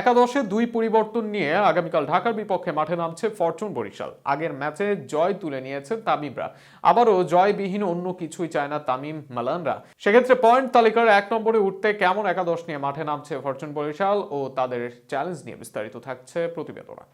একাদশে দুই পরিবর্তন নিয়ে আগামীকাল ঢাকার বিপক্ষে মাঠে নামছে ফরচুন বরিশাল। আগের ম্যাচে জয় তুলে নিয়েছে তামিমরা। আবারও জয়বিহীন অন্য কিছুই চায় না তামিম মালানরা। সেক্ষেত্রে পয়েন্ট তালিকার এক নম্বরে উঠতে কেমন একাদশ নিয়ে মাঠে নামছে ফরচুন বরিশাল ও তাদের চ্যালেঞ্জ নিয়ে বিস্তারিত থাকছে প্রতিবেদনা।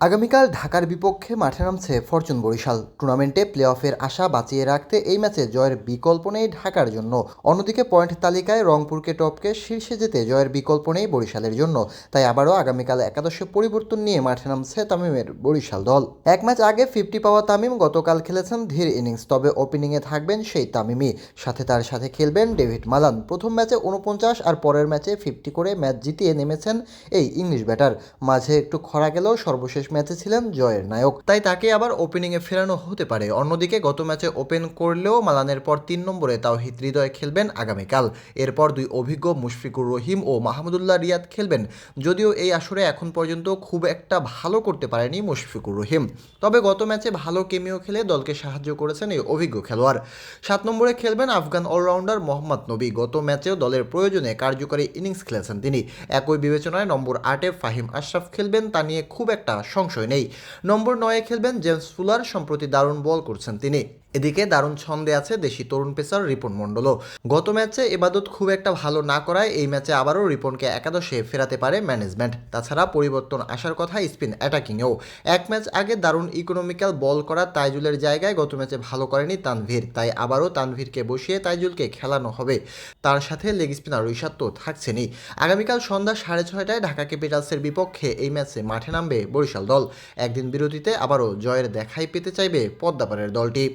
আগামীকাল ঢাকার বিপক্ষে মাঠে নামছে ফরচুন বরিশাল। টুর্নামেন্টে প্লে অফের আশা বাঁচিয়ে রাখতে এই ম্যাচে জয়ের বিকল্প নেই ঢাকার জন্য। অন্যদিকে পয়েন্ট তালিকায় রংপুরকে টপকে শীর্ষে যেতে জয়ের বিকল্প নেই বরিশালের জন্য। তাই আবারও আগামীকাল একাদশে পরিবর্তন নিয়ে মাঠে নামছে তামিমের বরিশাল দল। এক ম্যাচ আগে ফিফটি পাওয়া তামিম গতকাল খেলেছেন ধীর ইনিংস, তবে ওপেনিংয়ে থাকবেন সেই তামিমই। সাথে তার সাথে খেলবেন ডেভিড মালান। প্রথম ম্যাচে উনপঞ্চাশ আর পরের ম্যাচে ফিফটি করে ম্যাচ জিতিয়ে নেমেছেন এই ইংলিশ ব্যাটার। মাঝে একটু খরা গেলেও সর্বশেষ ম্যাচে ছিলেন জয়ের নায়ক। তাই তাকে আবার ওপেনিংয়ে ফেরানো হতে পারে। অন্যদিকে গত ম্যাচে ওপেন করলেও মালানের পর তিন নম্বরে তাওহিদ হৃদয় খেলবেন আগামীকাল। এরপর দুই অভিজ্ঞ মুশফিকুর রহিম ও মাহমুদুল্লাহ রিয়াদ খেলবেন। যদিও এই আসরে এখন পর্যন্ত খুব একটা ভালো করতে পারেনি মুশফিকুর রহিম। তবে গত ম্যাচে ভালো কেমিও খেলে দলকে সাহায্য করেছেন এই অভিজ্ঞ খেলোয়াড়। সাত নম্বরে খেলবেন আফগান অলরাউন্ডার মোহাম্মদ নবী। গত ম্যাচেও দলের প্রয়োজনে কার্যকরী ইনিংস খেলেছেন তিনি। একই বিবেচনায় নম্বর আটে ফাহিম আশরাফ খেলবেন। তা নিয়ে খুব একটা সংশয় নেই। নম্বর নয়ে খেলবেন জেমস ফুলার সম্প্রতি দারুণ বল করছেন তিনি। এদিকে দারুণ ছন্দে আছে দেশি তরুণ পেসার রিপন মণ্ডলও। গত ম্যাচে এবাদত খুব একটা ভালো না করায় এই ম্যাচে আবারও রিপনকে একাদশে ফেরাতে পারে ম্যানেজমেন্ট তাছাড়া পরিবর্তন আসার কথা স্পিন অ্যাটাকিংয়েও। এক ম্যাচ আগে দারুণ ইকোনমিক্যাল বল করা তাইজুলের জায়গায় গত ম্যাচে ভালো করেনি তানভীর। তাই আবারও তানভীরকে বসিয়ে তাইজুলকে খেলানো হবে। তার সাথে লেগ স্পিনার ঋষাদ তো থাকছেনই। আগামীকাল সন্ধ্যা সাড়ে ছয়টায় ঢাকা ক্যাপিটালসের বিপক্ষে এই ম্যাচে মাঠে নামবে বরিশাল দল। একদিন বিরতিতে আবারও জয়ের দেখাই পেতে চাইবে পদ্মাপাড়ের দলটি।